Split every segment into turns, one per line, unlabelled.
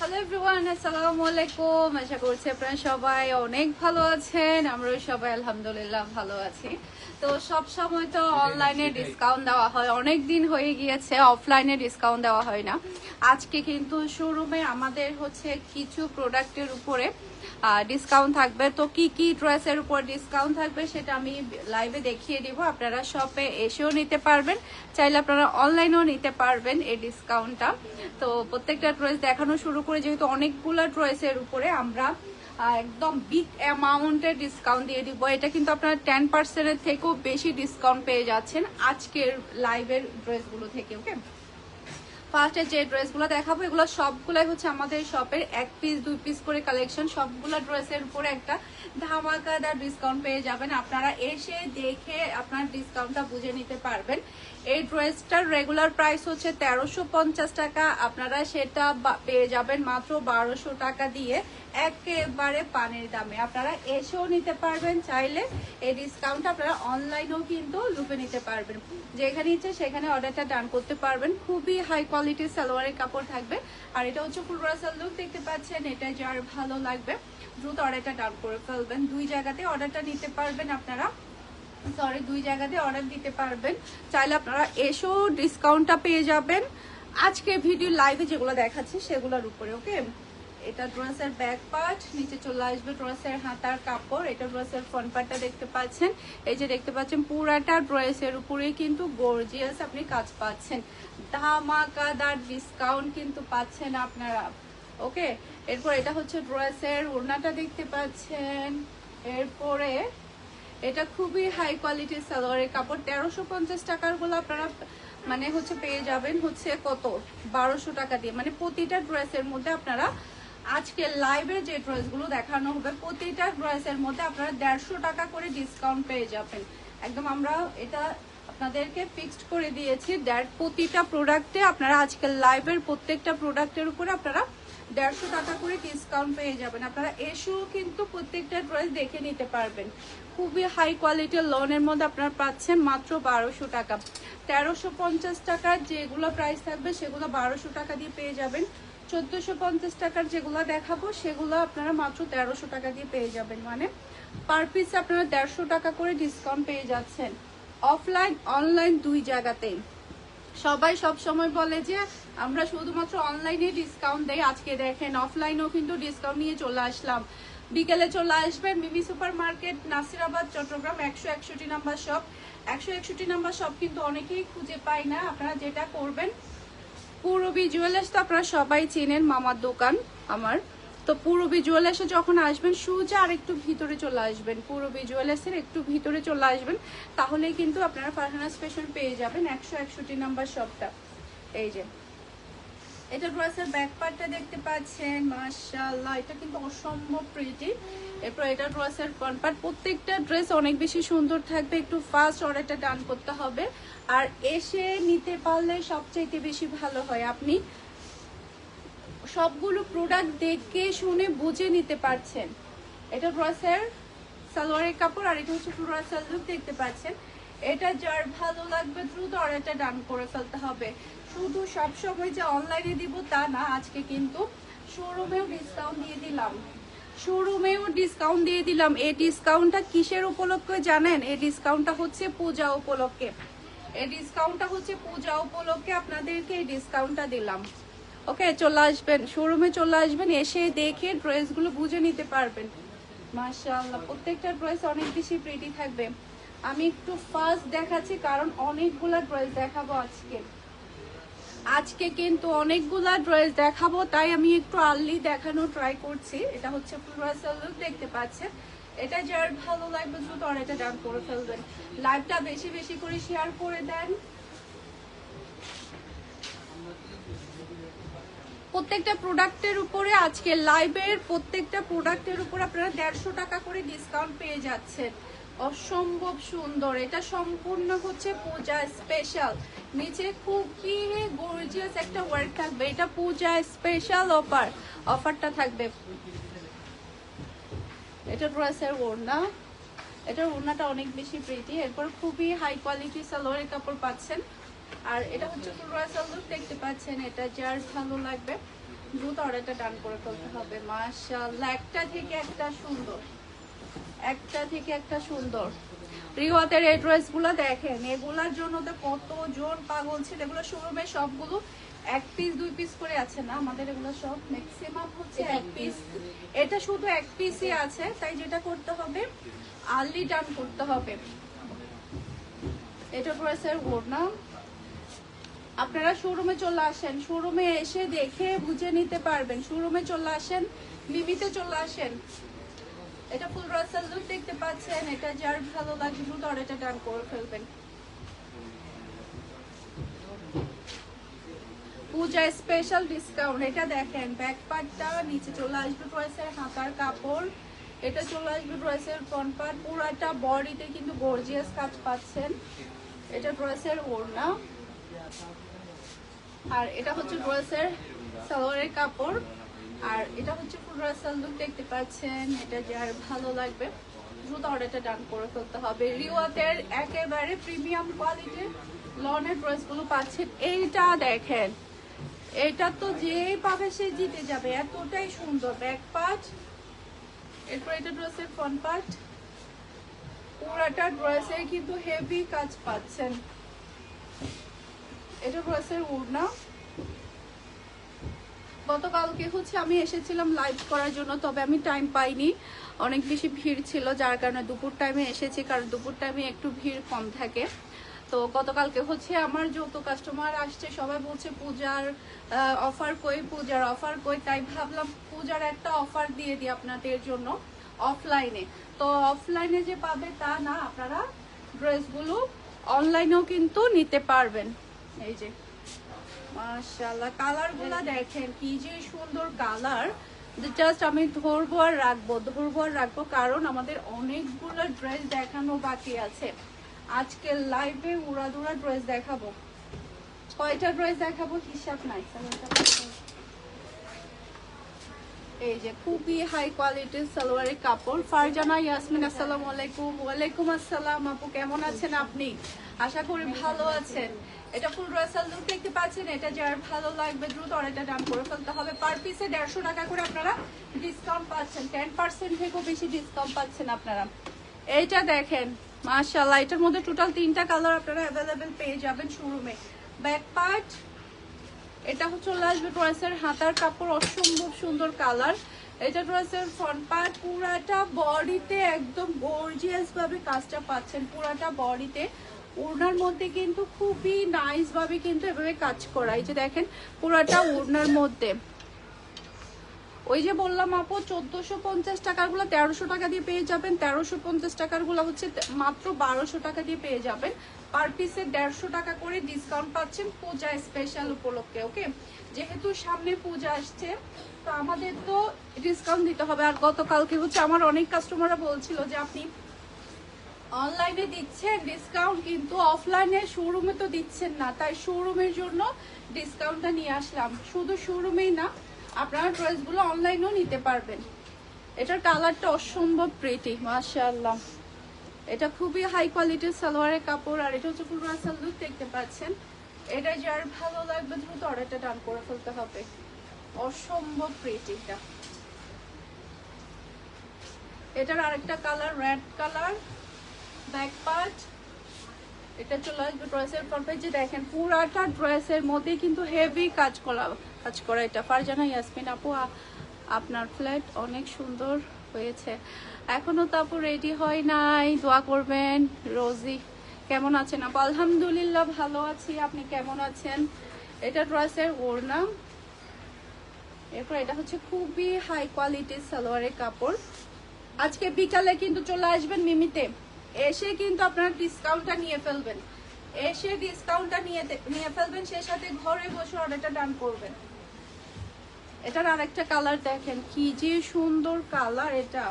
Hello everyone আসসালামু আলাইকুম আশা করছি আপনারা সবাই অনেক ভালো আছেন। আমরাও সবাই আলহামদুলিল্লাহ ভালো আছি। তো সব সময় তো অনলাইনে ডিসকাউন্ট দেওয়া হয়। অনেক দিন হয়ে গিয়েছে অফলাইনে ডিসকাউন্ট দেওয়া হয় না। আজকে কিন্তু শোরুমে আমাদের হচ্ছে কিছু প্রোডাক্টের উপরে ডিসকাউন্ট থাকবে। তো কি কি ড্রেসের উপর ডিসকাউন্ট থাকবে সেটা আমি লাইভে দেখিয়ে দিব। আপনারা শপে এসেও নিতে পারবেন। চাইলে আপনারা অনলাইনেও নিতে পারবেন এই ডিসকাউন্টটা তো প্রত্যেকটা ড্রেস দেখানো শুরু করে, যেহেতু অনেকগুলো ড্রেসের উপরে আমরা একদম বিগ অ্যামাউন্টের ডিসকাউন্ট দিয়ে দিব। এটা কিন্তু আপনারা টেন পার্সেন্টের থেকেও বেশি ডিসকাউন্ট পেয়ে যাচ্ছেন আজকের লাইভের ড্রেসগুলো থেকে ওকে ফার্স্টে যে ড্রেসগুলো দেখাবো, এগুলো সবগুলাই হচ্ছে আমাদের শপের এক পিস দুই পিস করে কালেকশন সবগুলো ড্রেসের উপরে একটা ধামাকাদার ডিসকাউন্ট পেয়ে যাবেন। আপনারা এসে দেখে আপনার ডিসকাউন্টটা বুঝে নিতে পারবেন। এই ড্রেসটার রেগুলার প্রাইস হচ্ছে তেরোশো পঞ্চাশ টাকা। আপনারা সেটা পেয়ে যাবেন মাত্র বারোশো টাকা দিয়ে একেবারে পানির দামে। আপনারা এসেও নিতে পারবেন, চাইলে এই ডিসকাউন্ট আপনারা অনলাইনেও কিন্তু লুপে নিতে পারবেন। যেখানে ইচ্ছে সেখানে অর্ডারটা ডান করতে পারবেন। খুবই হাই কোয়ালিটির সালোয়ারের কাপড় থাকবে। আর এটা হচ্ছে ফুল রাসাল লুক দেখতে পাচ্ছেন, এটা যার ভালো লাগবে। দ্রুত অর্ডারটা ডাউন করে ফেলবেন। দুই জায়গাতে অর্ডারটা নিতে পারবেন আপনারা। সরি দুই জায়গাতে অর্ডার দিতে পারবেন। চাইলে আপনারা এসো ডিসকাউন্টটা পেয়ে যাবেন। আজকে ভিডিও লাইভে যেগুলো দেখাচ্ছি, সেগুলোর উপরে ওকে এটা ড্রেসের ব্যাক পার্ট, নিচে চলে আসবে ড্রেসের হাতার কাপড়। এটা ড্রেসের ফ্রন্ট পার্টটা দেখতে পাচ্ছেন। এই যে দেখতে পাচ্ছেন, পুরাটা ড্রেসের উপরেই কিন্তু গর্জিয়াস আপনি কাজ পাচ্ছেন। ধামাকাদার ডিসকাউন্ট কিন্তু পাচ্ছেন আপনারা। ওকে? এরপর এটা হচ্ছে ড্রেসের ওড়নাটা দেখতে পাচ্ছেন। এরপরে এটা খুবই হাই কোয়ালিটির সালোয়ারের কাপড়। তেরোশো পঞ্চাশ টাকারগুলো আপনারা মানে হচ্ছে পেয়ে যাবেন হচ্ছে কত? বারোশো টাকা দিয়ে। মানে প্রতিটা ড্রেসের মধ্যে আপনারা আজকে লাইভে যে ড্রেসগুলো দেখানো হবে, প্রতিটা ড্রেসের মধ্যে আপনারা দেড়শো টাকা করে ডিসকাউন্ট পেয়ে যাবেন। একদম আমরা এটা আপনাদেরকে ফিক্সড করে দিয়েছি দ্যাট প্রতিটা প্রোডাক্টে আপনারা আজকে লাইভের প্রত্যেকটা প্রোডাক্টের উপরে আপনারা দেড়শো টাকা করে ডিসকাউন্ট পেয়ে যাবেন। আপনারা এসেও কিন্তু প্রত্যেকটা ড্রেস দেখে নিতে পারবেন। খুবই হাই কোয়ালিটির লোনের মধ্যে আপনারা পাচ্ছেন মাত্র বারোশো টাকা। তেরোশো পঞ্চাশ টাকার যেগুলো প্রাইস থাকবে সেগুলো বারোশো টাকা দিয়ে পেয়ে যাবেন। চোদ্দোশো পঞ্চাশ টাকার যেগুলো দেখাবো, সেগুলো আপনারা মাত্র তেরোশো টাকা দিয়ে পেয়ে যাবেন। মানে পার পিস আপনারা দেড়শো টাকা করে ডিসকাউন্ট পেয়ে যাচ্ছেন। অফলাইন অনলাইন দুই জায়গাতেই সবাই সব সময় বলে যে, আমরা শুধুমাত্র অনলাইনে ডিসকাউন্ট দেই। আজকে দেখেন অফলাইনেও কিন্তু ডিসকাউন্ট নিয়ে চলে আসলাম। বিকেলে চলে আসবেন মিমি সুপার মার্কেট নাসিরাবাদ, চট্টগ্রাম, একশো একষট্টি নাম্বার শপ একশো একষট্টি নাম্বার শপ কিন্তু অনেকেই খুঁজে পায় না। আপনারা যেটা করবেন পূরবী জুয়েলার্স তো আপনারা সবাই চেনেন, মামার দোকান আমার। তো পূরবী জুয়েলার্সে যখন আসবেন, সোজা আর একটু ভিতরে চলে আসবেন। পূরবী জুয়েলার্সের একটু ভিতরে চলে আসবেন, তাহলেই কিন্তু আপনারা ফারহানা স্পেশাল পেয়ে যাবেন একশো একষট্টি নাম্বার শপটা এই যে এটা ড্রেসের ব্যাক পার্টটা দেখতে পাচ্ছেন, মাশাআল্লাহ। এটা কিন্তু অসম্ভব প্রিটি এরপর এটা ড্রেসের ফ্রন্ট পার্ট প্রত্যেকটা ড্রেস অনেক বেশি সুন্দর থাকবে। একটু ফাস্ট অর্ডারটা ডান করতে হবে। আর এসে নিতে পারলে সবচাইতে বেশি ভালো হয়। আপনি সবগুলো প্রোডাক্ট দেখে শুনে বুঝে নিতে পারছেন। এটা ড্রেসের সালোয়ারের কাপড় আর এটা হচ্ছে পুরো লুক দেখতে পাচ্ছেন। এটা যার ভালো লাগবে দ্রুত অর্ডারটা ডান করে ফেলতে হবে। শুধু সব সময় যে অনলাইনে দিব তা না, আজকে কিন্তু শোরুমেও ডিসকাউন্ট দিয়ে দিলাম। শোরুমেও ডিসকাউন্ট দিয়ে দিলাম। এই ডিসকাউন্টটা কিসের উপলক্ষে জানেন? এই ডিসকাউন্টটা হচ্ছে পূজা উপলক্ষে। এই ডিসকাউন্টটা হচ্ছে পূজা উপলক্ষে আপনাদেরকে এই ডিসকাউন্টটা দিলাম। ওকে, চলে আসবেন। শোরুমে চলে আসবেন, এসে দেখে ড্রেসগুলো বুঝে নিতে পারবেন। মাশাআল্লাহ, প্রত্যেকটা ড্রেস অনেক বেশি প্রিটি থাকবে। আমি একটু ফার্স্ট দেখাচ্ছি, কারণ অনেকগুলো ড্রেস দেখাবো আজকে। আজকে কিন্তু অনেকগুলা ড্রেস দেখাবো, তাই আমি একটু আর্লি দেখানো ট্রাই করছি। এটা হচ্ছে দেখতে পাচ্ছেন? এটা যার ভালো লাগবে দ্রুত এটা ডান করে ফেলবেন। লাইভটা বেশি বেশি করে শেয়ার করে দেন। প্রত্যেকটা প্রোডাক্টের উপরে আজকে লাইভের প্রত্যেকটা প্রোডাক্টের উপর আপনারা দেড়শো টাকা করে ডিসকাউন্ট পেয়ে যাচ্ছেন। অসম্ভব সুন্দর। এটা সম্পূর্ণ হচ্ছে পূজা স্পেশাল নিচে খুবই গর্জিয়াস একটা ওয়ার্ক থাকবে। এটা পূজা স্পেশাল অফার অফারটা থাকবে। এটা ড্রেসের ওড়না। এটার ওড়নাটা অনেক বেশি প্রীতি এরপর খুবই হাই কোয়ালিটি সালোয়ারের কাপড় পাচ্ছেন। আর এটা হচ্ছে ফুলরা সালোয়ার দেখতে পাচ্ছেন। এটা যার ভালো লাগবে, দ্রুত অর্ডারটা ডান করে ফেলতে হবে। মাশাআল্লাহ, একটা থেকে একটা সুন্দর। একটা থেকে একটা সুন্দর। রিওয়াতের এই ড্রেসগুলো দেখেন, এগুলার জন্য তো কতজন পাগল ছিল। এগুলো শোরুমে সবগুলো এক পিস দুই পিস করে আছে না? আমাদের এগুলো সব ম্যাক্সিমাম হচ্ছে এক পিস এটা শুধু এক পিসই আছে, তাই যেটা করতে হবে, আর্লি ডান করতে হবে। এটা ড্রেসের ওড়না। আপনারা শোরুমে চলে আসেন। শোরুমে এসে দেখে বুঝে নিতে পারবেন। শোরুমে চলে আসেন মিমিতে চলে আসেন। এটা ফুল রাসাল লুক দেখতে পাচ্ছেন, এটা যার ভালো লাগবে দ্রুত অর্ডারটা ডান করে ফেলবেন। পূজা স্পেশাল ডিসকাউন্ট এটা দেখেন ব্যাক পার্টটা নিচে চলে আসবে ড্রেসের হাতার কাপড়, এটা চলে আসবে ড্রেসের ফ্রন্ট পার্ট পুরাটা বডিতে কিন্তু গর্জিয়াস কাজ পাচ্ছেন। এটা ড্রেসের ওড়না। আর এটা হচ্ছে ড্রেসের সালোয়ারের কাপড়। আর এটা হচ্ছে ফুল রাসাল লুক দেখতে পাচ্ছেন। এটা যার ভালো লাগবে। দ্রুত অর্ডারটা ডান করে ফেলতে হবে। রিওয়াতের একেবারে প্রিমিয়াম কোয়ালিটির লনের ড্রেসগুলো পাচ্ছেন। এইটা দেখেন। এটা তো যে পাবে সে জিতে যাবে। এতটাই সুন্দর ব্যাক পার্ট এরপর এটা ড্রেসের ফ্রন্ট পার্ট পুরাটা ড্রেসে কিন্তু হেভি কাজ পাচ্ছেন। এটা ড্রেসের উড়না। গতকালকে হচ্ছে আমি এসেছিলাম লাইভ করার জন্য, তবে আমি টাইম পাইনি। অনেক বেশি ভিড় ছিল, যার কারণে দুপুর টাইমে এসেছি, কারণ দুপুর টাইমে একটু ভিড় কম থাকে। তো গতকালকে হচ্ছে আমার যত কাস্টমার আসছে, সবাই বলছে পূজার অফার কই, পূজার অফার কই? তাই ভাবলাম পূজার একটা অফার দিয়ে দিই আপনাদের জন্য অফলাইনে তো অফলাইনে যে পাবে তা না, আপনারা ড্রেসগুলো অনলাইনেও কিন্তু নিতে পারবেন। এই যে। মাশাআল্লাহ কালারগুলা দেখেন, কি যে সুন্দর কালার। জাস্ট আমি ধরবো আর রাখব, ধরবো আর রাখব, কারণ আমাদের অনেকগুলো ড্রেস দেখানো বাকি আছে। আজকে লাইভে উড়াদুরা ড্রেস দেখাবো। কয়টা ড্রেস দেখাবো হিসাব নাই। এই যে খুবই হাই কোয়ালিটির সালোয়ারের কাপড়। ফারজানা ইয়াসমিন, আসসালামু আলাইকুম। ওয়ালাইকুম আসসালাম। আপু, কেমন আছেন আপনি? আশা করি ভালো আছেন। এটা ফুল রসাল লুক দেখতে পাচ্ছেন, এটা যার ভালো লাগবে দ্রুত অর্ডারটা দাম করে ফেলতে হবে। পার পিসে দেড়শো টাকা করে আপনারা ডিসকাউন্ট পাচ্ছেন টেন পার্সেন্ট থেকেও বেশি ডিসকাউন্ট পাচ্ছেন আপনারা। এইটা দেখেন, মাশাআল্লাহ, এটার মধ্যে টোটাল তিনটা কালার আপনারা অ্যাভেলেবেল পেয়ে যাবেন শোরুমে ব্যাক পার্ট এটা হচ্ছে চলে আসবে ড্রেসের হাতার কাপড়, অসম্ভব সুন্দর কালার এটা ড্রেসের ফ্রন্ট পার্ট পুরাটা বডিতে একদম গর্জিয়াস ভাবে কাজটা পাচ্ছেন, পুরাটা বডিতে ওড়নার মধ্যে কিন্তু খুবই নাইস ভাবে কিন্তু এভাবে কাজ করা। এই যে দেখেন, পুরাটা ওড়নার মধ্যে। ওই যে বললাম আপু, চোদ্দশো পঞ্চাশ টাকারগুলো তেরোশো টাকা দিয়ে পেয়ে যাবেন। তেরোশো পঞ্চাশ টাকারগুলো হচ্ছে মাত্র বারোশো টাকা দিয়ে পেয়ে যাবেন। পার পিসে দেড়শো টাকা করে ডিসকাউন্ট পাচ্ছেন পূজা স্পেশাল উপলক্ষে ওকে যেহেতু সামনে পূজা আসছে, তো আমাদের তো ডিসকাউন্ট দিতে হবে। আর গতকালকে হচ্ছে আমার অনেক কাস্টমাররা বলছিল যে, আপনি অনলাইনে দিচ্ছেন ডিসকাউন্ট কিন্তু অফলাইনে শোরুমে তো দিচ্ছেন না। তাই শোরুমের জন্য ডিসকাউন্টটা নিয়ে আসলাম। শুধু শোরুমেই না, আপনারা ড্রেসগুলো অনলাইনেও নিতে পারবেন। এটার কালারটা অসম্ভব প্রিটি মাশাআল্লাহ। এটা খুবই হাই কোয়ালিটির সালোয়ারের কাপড়, আর এটা হচ্ছে পুরো লুক দেখতে পাচ্ছেন। এটা যার ভালো লাগবে দ্রুত অর্ডারটা ডান করে ফেলতে হবে। অসম্ভব প্রিটিটা এটার আরেকটা colour red colour back part এটা চলে আসবে ড্রেসের পরপর যে দেখেন, পুরাটা ড্রেসের মধ্যে কিন্তু হেভি কাজ করা কাজ করা এটা। ফারজানা ইয়াসমিন আপু আপনার ফ্ল্যাট অনেক সুন্দর হয়েছে। এখনও তো আপু রেডি হয় নাই। দোয়া করবেন, রোজি। কেমন আছেন আপু? আলহামদুলিল্লাহ, ভালো আছি। আপনি কেমন আছেন? এটা ড্রেসের ওড়না। এরপর এটা হচ্ছে খুবই হাই কোয়ালিটির সালোয়ারের কাপড়। আজকে বিকালে কিন্তু চলে আসবেন মিমিতে। এসে কিন্তু আপনারা ডিসকাউন্টটা নিয়ে ফেলবেন। এসে ডিসকাউন্টটা নিয়ে নিয়ে ফেলবেন, সেই সাথে ঘরে বসে অর্ডারটা ডান করবেন। এটার আরেকটা কালার দেখেন, কি যে সুন্দর কালার এটা।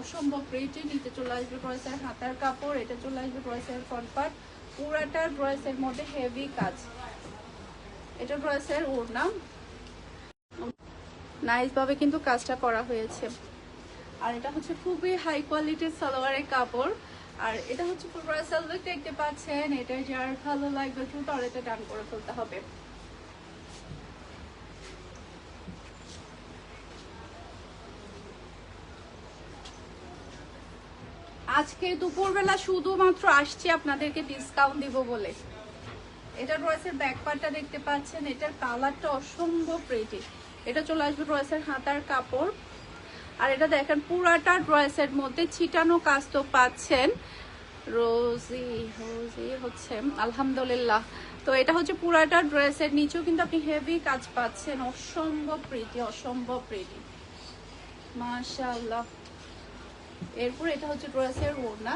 অসম্ভব রেটে নিতে চলে আসবে ড্রেসের হাতার কাপড়, এটা চলে আসবে ড্রেসের ফ্রন্ট পার্ট ড্রেসের মধ্যে হেভি কাজ। এটা ড্রেসের ওর নাম ভাবে কিন্তু কাজটা করা হয়েছে। আর এটা হচ্ছে খুবই হাই কোয়ালিটির সালোয়ারের কাপড়। আর এটা হচ্ছে পুরোপুরি সেলভেক দেখতে পাচ্ছেন। এটা যার ভালো লাগবে দ্রুত আর এটা ডান করে ফেলতে হবে। আজকে দুপুরবেলা শুধুমাত্র আসছি আপনাদেরকে ডিসকাউন্ট দিব বলে। এটার রয়েসের ব্যাকপারটা দেখতে পাচ্ছেন। এটার কালারটা অসম্ভব রেটি এটা চলে আসবে রয়েছে হাতার কাপড়। আর এটা দেখেন, পুরাটা ড্রেসের মধ্যে ছিটানো কাজ তো পাচ্ছেন। রোজি রোজি হচ্ছে, আলহামদুলিল্লাহ। তো এটা হচ্ছে পুরাটা ড্রেসের নিচেও কিন্তু আপনি হেভি কাজ পাচ্ছেন। অসম্ভব প্রীতি অসম্ভব প্রীতি মাশাআল্লাহ। এরপর এটা হচ্ছে ড্রেসের ওড়না।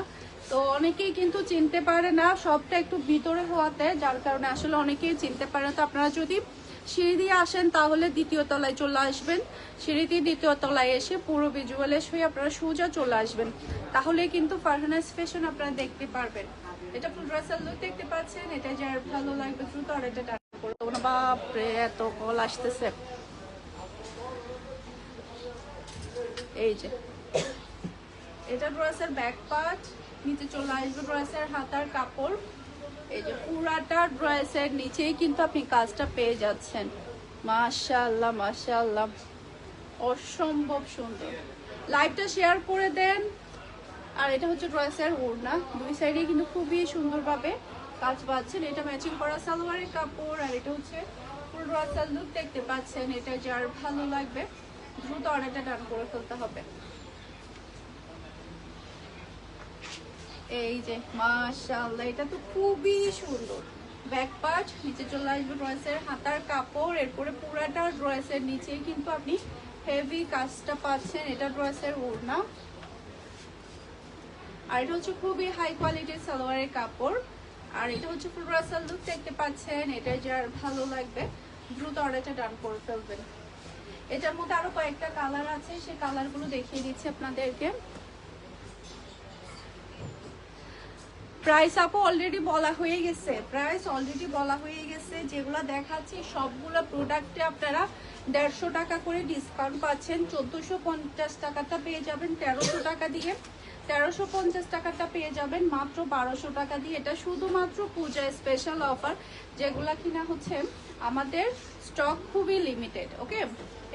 তো অনেকেই কিন্তু চিনতে পারে না, সবটা একটু ভিতরে হওয়াতে, যার কারণে আসলে অনেকেই চিনতে পারে না। তো আপনারা যদি সিঁড়ি দিয়ে আসেন, তাহলে দ্বিতীয় তলায় চলে আসবেন। সিঁড়ি দিয়ে দ্বিতীয় তলায় এসে পুরো ভিজুয়ালেস হয়ে আপনারা সোজা চলে আসবেন। তাহলে কিন্তু ফারহানাস ফ্যাশন আপনারা দেখতে পারবেন। এটা ফুল ড্রেসের লুক দেখতে পাচ্ছেন, এটা যার ভালো লাগবে দ্রুত, আর এটা টাকা না। বাপরে, এত কল আসতেছে। এই যে, এটা ড্রেসের ব্যাক পার্ট নিচে চলে আসবে ড্রেসের হাতার কাপড়। এই যে পুরাটা ড্রেসের নিচেই কিন্তু আপনি কাজটা পেয়ে যাচ্ছেন। মাশাআল্লাহ মাশাআল্লাহ। অসম্ভব সুন্দর। লাইভটা শেয়ার করে দেন। আর এটা হচ্ছে ড্রেসের ওড়না। দুই সাইডে কিন্তু খুবই সুন্দরভাবে কাজ পাচ্ছেন। এটা ম্যাচিং করা সালোয়ারের কাপড় আর এটা হচ্ছে পুরো ড্রেসের লুক দেখতে পাচ্ছেন। এটা যার ভালো লাগবে, দ্রুত অর্ডারটা ডান করে ফেলতে হবে। এই যে, মাশাআল্লাহ, এটা তো খুবই সুন্দর। ব্যাক পার্ট নিচে চলে আসবে ড্রেসের হাতার কাপড়, এরপরে পুরাটা ড্রেসের নিচেই কিন্তু আপনি হেভি কাজটা পাচ্ছেন, এটা ড্রেসের ওড়না। আর এটা হচ্ছে খুবই হাই কোয়ালিটির সালোয়ারের কাপড়। আর এটা হচ্ছে ফুল ড্রেসের লুক দেখতে পাচ্ছেন এটা যার ভালো লাগবে, দ্রুত অর্ডারটা ডান করে ফেলবেন। এটার মধ্যে আরও কয়েকটা কালার আছে সেই কালারগুলো দেখিয়ে দিচ্ছি আপনাদেরকে। প্রাইস আপু অলরেডি বলা হয়ে গেছে। প্রাইস অলরেডি বলা হয়ে গেছে। যেগুলো দেখাচ্ছি, সবগুলো প্রোডাক্টে আপনারা দেড়শো টাকা করে ডিসকাউন্ট পাচ্ছেন। চোদ্দোশো পঞ্চাশ টাকাটা পেয়ে যাবেন তেরোশো টাকা দিয়ে। তেরোশো পঞ্চাশ টাকাটা পেয়ে যাবেন মাত্র বারোশো টাকা দিয়ে। এটা শুধুমাত্র পূজা স্পেশাল অফার যেগুলা কিনা হচ্ছে আমাদের স্টক খুবই লিমিটেড ওকে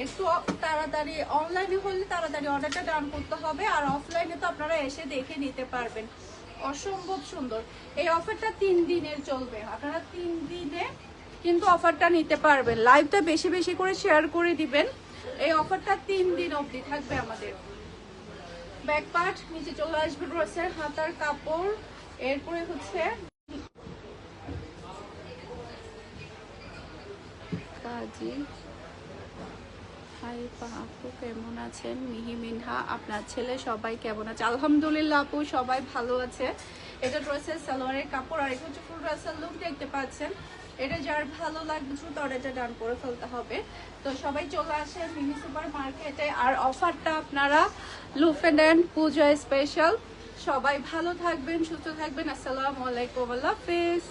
একটু তাড়াতাড়ি অনলাইনে হলে তাড়াতাড়ি অর্ডারটা ডান করতে হবে। আর অফলাইনে তো আপনারা এসে দেখে নিতে পারবেন। অসম্ভব সুন্দর। এই অফারটা তিন দিনের চলবে। আপনারা তিন দিনে কিন্তু অফারটা নিতে পারবেন। লাইভটা বেশি বেশি করে শেয়ার করে দিবেন। এই অফারটা তিন দিন অবধি থাকবে আমাদের। ব্যাক পার্ট নিচে চলে আসবে ড্রেসের হাতার কাপড়। এরপরে হচ্ছে কাজী পা আপু কেমন আছেন? মিহি, মিনহা, আপনার ছেলে সবাই কেমন আছে? আলহামদুলিল্লাহ আপু, সবাই ভালো আছে। এটা ড্রেসের সালোয়ারের কাপড় আর এটা হচ্ছে ফুল ড্রেসের লুক দেখতে পাচ্ছেন। এটা যার ভালো লাগবে দ্রুত অর্ডারটা ডান করে ফেলতে হবে। তো সবাই চলে আসেন মিনি সুপার মার্কেটে। আর অফারটা আপনারা লুফেন অ্যান্ড পুজো স্পেশাল সবাই ভালো থাকবেন, সুস্থ থাকবেন। আসসালামু আলাইকুম, আল্লাহ হাফেজ।